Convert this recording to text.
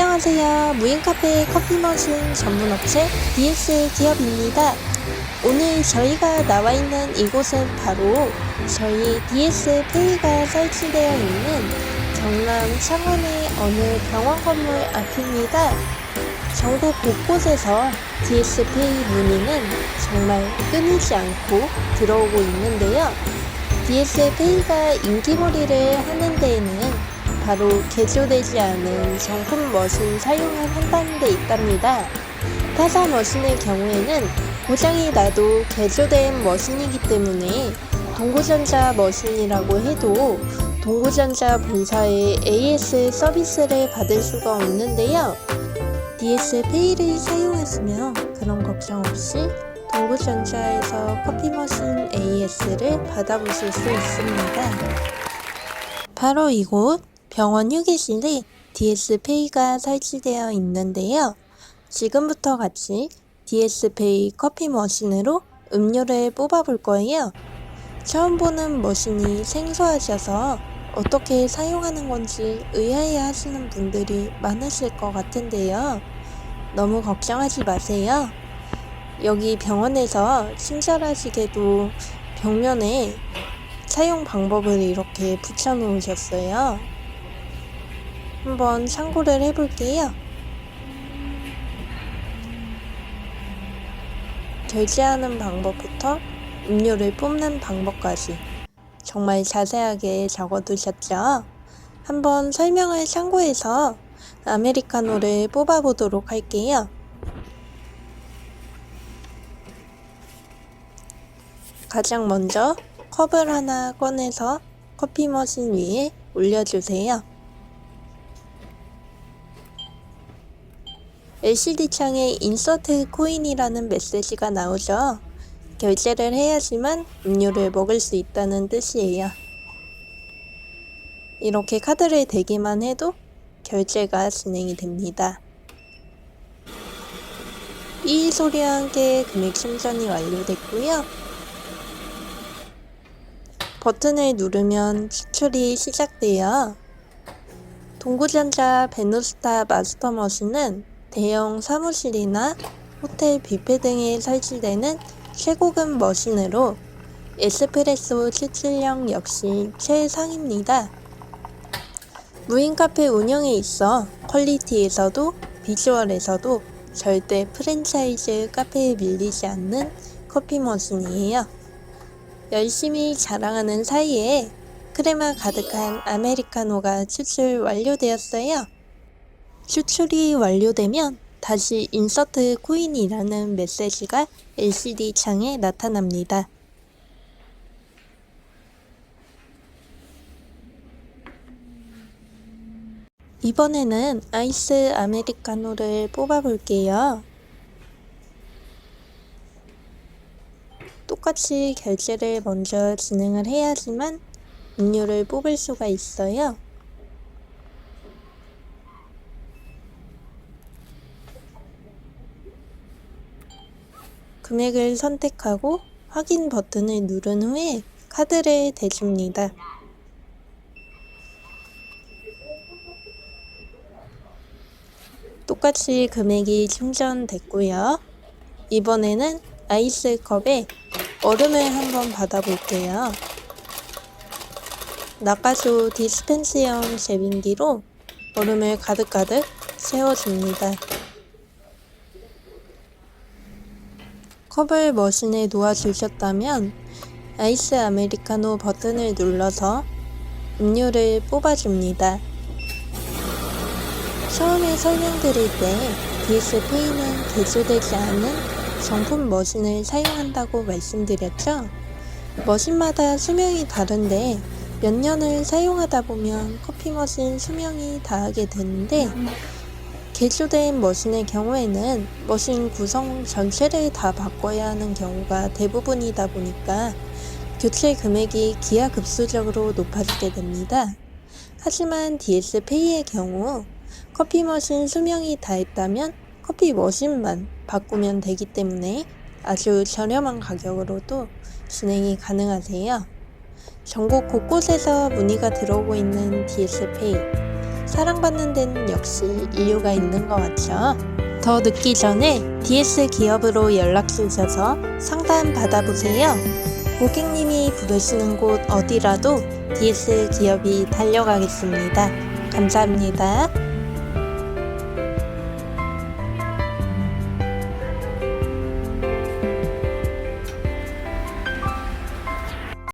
안녕하세요. 무인카페 커피 머신 전문 업체 DS 기업입니다. 오늘 저희가 나와 있는 이곳은 바로 저희 DS 페이가 설치되어 있는 경남 창원의 어느 병원 건물 앞입니다. 전국 곳곳에서 DS 페이 문의는 정말 끊이지 않고 들어오고 있는데요. DS 페이가 인기몰이를 하는 데에는 바로 개조되지 않은 정품 머신 사용을 한다는 데 있답니다. 타사 머신의 경우에는 고장이 나도 개조된 머신이기 때문에 동구전자 머신이라고 해도 동구전자 본사의 AS 서비스를 받을 수가 없는데요. DS 페이를 사용하시면 그런 걱정 없이 동구전자에서 커피 머신 AS를 받아보실 수 있습니다. 바로 이곳 병원 휴게실에 DS페이가 설치되어 있는데요. 지금부터 같이 DS페이 커피 머신으로 음료를 뽑아볼 거예요. 처음 보는 머신이 생소하셔서 어떻게 사용하는 건지 의아해 하시는 분들이 많으실 것 같은데요. 너무 걱정하지 마세요. 여기 병원에서 친절하시게도 벽면에 사용 방법을 이렇게 붙여 놓으셨어요. 한번 참고를 해볼게요. 결제하는 방법부터 음료를 뽑는 방법까지 정말 자세하게 적어두셨죠? 한번 설명을 참고해서 아메리카노를 뽑아보도록 할게요. 가장 먼저 컵을 하나 꺼내서 커피 머신 위에 올려주세요. LCD 창에 인서트 코인이라는 메시지가 나오죠. 결제를 해야지만 음료를 먹을 수 있다는 뜻이에요. 이렇게 카드를 대기만 해도 결제가 진행이 됩니다. 삐 소리와 함께 금액 충전이 완료됐고요. 버튼을 누르면 추출이 시작돼요. 동구전자 베누스타 마스터 머신은 대형 사무실이나 호텔 뷔페 등에 설치되는 최고급 머신으로 에스프레소 추출력 역시 최상입니다. 무인 카페 운영에 있어 퀄리티에서도 비주얼에서도 절대 프랜차이즈 카페에 밀리지 않는 커피 머신이에요. 열심히 자랑하는 사이에 크레마 가득한 아메리카노가 추출 완료되었어요. 추출이 완료되면 다시 인서트 코인이라는 메시지가 LCD 창에 나타납니다. 이번에는 아이스 아메리카노를 뽑아볼게요. 똑같이 결제를 먼저 진행을 해야지만 음료를 뽑을 수가 있어요. 금액을 선택하고 확인 버튼을 누른 후에 카드를 대줍니다. 똑같이 금액이 충전됐고요. 이번에는 아이스컵에 얼음을 한번 받아볼게요. 나가수 디스펜스형 제빙기로 얼음을 가득가득 채워줍니다. 컵을 머신에 놓아 주셨다면 아이스 아메리카노 버튼을 눌러서 음료를 뽑아줍니다. 처음에 설명드릴 때 DS페이는 개조되지 않은 정품 머신을 사용한다고 말씀드렸죠? 머신마다 수명이 다른데 몇 년을 사용하다 보면 커피 머신 수명이 다하게 되는데 개조된 머신의 경우에는 머신 구성 전체를 다 바꿔야 하는 경우가 대부분이다 보니까 교체 금액이 기하급수적으로 높아지게 됩니다. 하지만 DS페이의 경우 커피 머신 수명이 다했다면 커피 머신만 바꾸면 되기 때문에 아주 저렴한 가격으로도 진행이 가능하세요. 전국 곳곳에서 문의가 들어오고 있는 DS페이. 사랑받는 데는 역시 이유가 있는 것 같죠. 더 늦기 전에 DS 기업으로 연락 주셔서 상담 받아보세요. 고객님이 부르시는 곳 어디라도 DS 기업이 달려가겠습니다. 감사합니다.